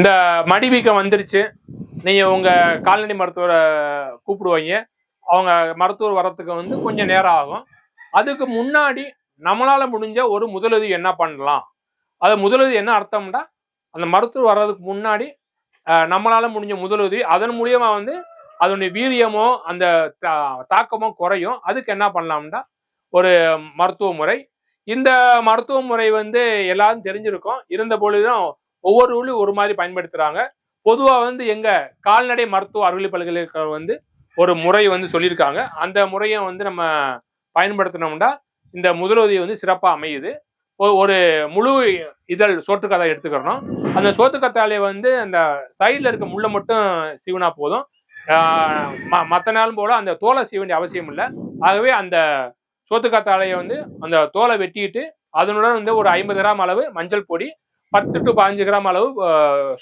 இந்த மடி வீக்கம் வந்துருச்சு. நீங்கள் உங்கள் கால்நடை மருத்துவரை கூப்பிடுவீங்க. அவங்க மருத்துவர் வரத்துக்கு வந்து கொஞ்சம் நேரம் ஆகும். அதுக்கு முன்னாடி நம்மளால முடிஞ்ச ஒரு முதலுதவி என்ன பண்ணலாம்? அது முதலுதவி என்ன அர்த்தம்னா அந்த மருத்துவர் வர்றதுக்கு முன்னாடி அஹ், நம்மளால முடிஞ்ச முதலுதவி அதன் மூலியமா வந்து அதனுடைய வீரியமோ அந்த தா- தாக்கமோ குறையும். அதுக்கு என்ன பண்ணலாம்னா ஒரு மருத்துவ முறை. இந்த மருத்துவ முறை வந்து எல்லாரும் தெரிஞ்சிருக்கும். இருந்த பொழுதும் ஒவ்வொரு ஊர்லயும் ஒரு மாதிரி பயன்படுத்துறாங்க. பொதுவா வந்து எங்க கால்நடை மருத்துவ அறிவியல் பல்கலைக்கழகம் வந்து ஒரு முறை வந்து சொல்லியிருக்காங்க. அந்த முறையை வந்து நம்ம பயன்படுத்தினோம்னா இந்த முதலுதவி வந்து சிறப்பாக அமையுது. ஒரு முழு இதழ் சோற்றுக்கதை எடுத்துக்கிறோம். அந்த சோத்துக்கத்தாலே வந்து அந்த சைடில் இருக்க முள்ளை மட்டும் சீவினா போதும். மற்ற நாளும் போல அந்த தோலை செய்ய வேண்டிய அவசியம் இல்லை. ஆகவே அந்த சோத்துக்கத்தாழையை வந்து அந்த தோலை வெட்டிட்டு அதனுடன் வந்து ஒரு ஐம்பது கிராம் அளவு மஞ்சள் பொடி பத்து டு பதினஞ்சு கிராம் அளவு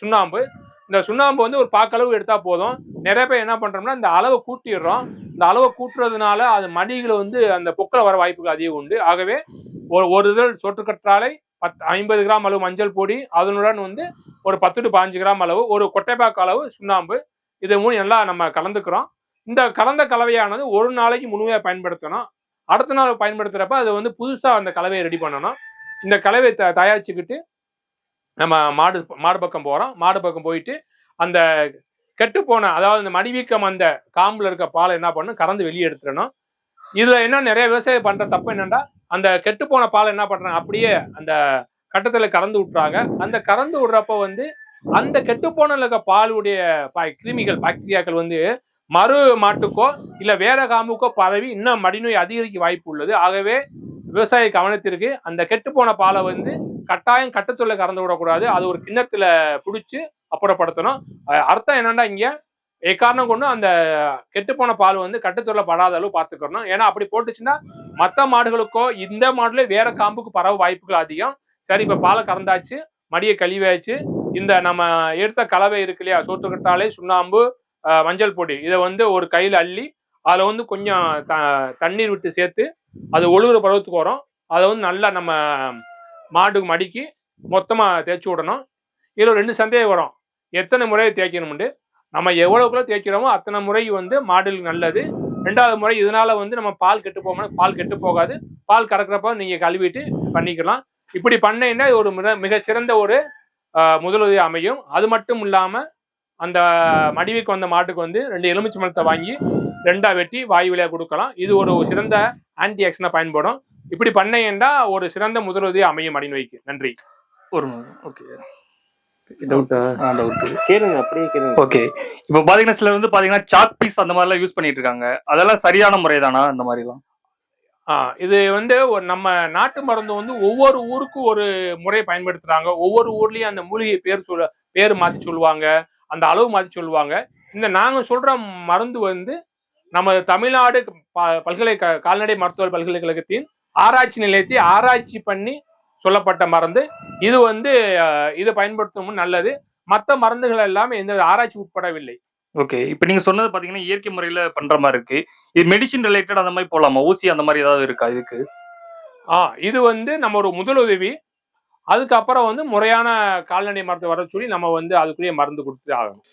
சுண்ணாம்பு. இந்த சுண்ணாம்பு வந்து ஒரு பாக்களவு எடுத்தால் போதும். நிறைய பேர் என்ன பண்ணுறோம்னா இந்த அளவை கூட்டிடுறோம். இந்த அளவை கூட்டுறதுனால அது மடிகளை வந்து அந்த பொக்களை வர வாய்ப்புகள் அதிகம் உண்டு. ஆகவே ஒரு ஒரு இதழ் சொட்டுக்கற்றாலை பத் ஐம்பது கிராம் அளவு மஞ்சள் பொடி அதனுடன் வந்து ஒரு பத்து டு பதினஞ்சு கிராம் அளவு ஒரு கொட்டைப்பாக்கு அளவு சுண்ணாம்பு. இது மூணு நல்லா நம்ம கலந்துக்கிறோம். இந்த கலந்த கலவையானது ஒரு நாளைக்கு முழுமையாக பயன்படுத்தணும். அடுத்த நாள் பயன்படுத்துகிறப்ப அது வந்து புதுசாக அந்த கலவையை ரெடி பண்ணணும். இந்த கலவையை த தயாரிச்சுக்கிட்டு நம்ம மாடு மாடு பக்கம் போகிறோம் மாடு பக்கம் போயிட்டு அந்த கெட்டு போன அதாவது இந்த மடிவீக்கம் அந்த காம்புல இருக்க பாலை என்ன பண்ணணும் கறந்து வெளியே எடுத்துடணும். இதுல என்ன நிறைய விவசாயம் பண்ற தப்பு என்னன்னா அந்த கெட்டு போன பாலை என்ன பண்றாங்க? அப்படியே அந்த கட்டத்துல கறந்து விட்டுறாங்க. அந்த கறந்து விடுறப்ப வந்து அந்த கெட்டு போன இருக்க பாலுடைய ப- கிருமிகள் பாக்டீரியாக்கள் வந்து மறு மாட்டுக்கோ இல்ல வேற காம்புக்கோ பரவி இன்னும் மடிநோய் அதிகரிக்க வாய்ப்பு உள்ளது. ஆகவே விவசாய கவனத்திற்கு அந்த கெட்டு போன பாலை வந்து கட்டாயம் கட்டத்துள்ள கறந்து விடக்கூடாது. அது ஒரு கிண்ணத்துல பிடிச்சி அப்புறப்படுத்தணும். அர்த்தம் என்னன்னா இங்க எக்காரணம் கொண்டு அந்த கெட்டுப்போன பால் வந்து கட்டுத்தொல்ல படாத அளவு பார்த்துக்கணும். ஏன்னா அப்படி போட்டுச்சுன்னா மற்ற மாடுகளுக்கோ இந்த மாடுல வேற காம்புக்கு பரவ வாய்ப்புகள் அதிகம். சரி இப்ப பாலை கறந்தாச்சு மடியை கழிவாச்சு இந்த நம்ம எடுத்த கலவை இருக்கு இல்லையா சோத்துக்கட்டாலே சுண்ணாம்பு மஞ்சள் பொடி இதை வந்து ஒரு கையில் அள்ளி அதில் வந்து கொஞ்சம் த- தண்ணீர் விட்டு சேர்த்து அது ஒழுகுற பருவத்துக்கு வரும். அதை வந்து நல்லா நம்ம மாட்டுக்கு மடிக்கி மொத்தமாக தேய்ச்சி விடணும். இதில் ரெண்டு சந்தேகம் வரும். எத்தனை முறை தேய்க்கணும்ண்டு நம்ம எவ்வளவுக்குள்ள தேய்க்கிறோமோ அத்தனை முறை வந்து மாடுகளுக்கு நல்லது. ரெண்டாவது முறை இதனால வந்து நம்ம பால் கெட்டு போகணும் பால் கெட்டு போகாது. பால் கறக்கிறப்ப நீங்கள் கழுவிட்டு பண்ணிக்கலாம். இப்படி பண்ணீங்கன்னா ஒரு மிக மிகச்சிறந்த ஒரு முதலுதவி அமையும். அது மட்டும் இல்லாமல் அந்த மடிவுக்கு வந்த மாட்டுக்கு வந்து ரெண்டு எலுமிச்சை மரத்தை வாங்கி ரெண்டா வெட்டி வாய் வழியா கொடுக்கலாம். இது ஒரு சிறந்த ஆன்டி ஆக்ஷனா பயன்படும். இப்படி பண்ணீங்கன்னா ஒரு சிறந்த முதலுதவி அமையும் மடிநோய்க்கு நன்றி. ஒரு ஓகே டவுட்டா டவுட் கேளுங்க அப்படியே கேளுங்க. ஓகே இப்போ பாத்தீங்கன்னா சிலர் வந்து பாத்தீங்கன்னா சாக் பீஸ் அந்த மாதிரிலாம் யூஸ் பண்ணிட்டு இருக்காங்க. அதெல்லாம் சரியான முறை தானா அந்த மாதிரிலாம்? இது வந்து நம்ம நாட்டு மருந்து வந்து ஒவ்வொரு ஊருக்கும் ஒரு முறை பயன்படுத்துறாங்க. ஒவ்வொரு ஊர்லயும் அந்த மூலிகை பேர் சொல்ல பேர் மாத்தி சொல்லுவாங்க. அந்த அளவு மாத்தி சொல்லுவாங்க. இந்த நாங்க சொல்ற மருந்து வந்து நம்ம தமிழ்நாடு பல்கலை கால்நடை மருத்துவ பல்கலைக்கழகத்தின் ஆராய்ச்சி நிலையத்தை ஆராய்ச்சி பண்ணி சொல்லப்பட்ட மருந்து. இது வந்து இதை பயன்படுத்தணும் நல்லது. மற்ற மருந்துகள் எல்லாமே எந்த ஆராய்ச்சி உட்படவில்லை. ஓகே. இப்போ நீங்க சொன்னது பாத்தீங்கன்னா இயற்கை முறையில பண்ற மாதிரி இருக்கு. இது மெடிசின் ரிலேட்டட் அந்த மாதிரி போலாமா? ஊசி அந்த மாதிரி ஏதாவது இருக்கா இதுக்கு? ஆ இது வந்து நம்ம ஒரு முதலுதவி. அதுக்கப்புறம் வந்து முறையான கால்நடை மருத்துவ வர சொல்லி நம்ம வந்து அதுக்குரிய மருந்து கொடுத்து ஆகணும்.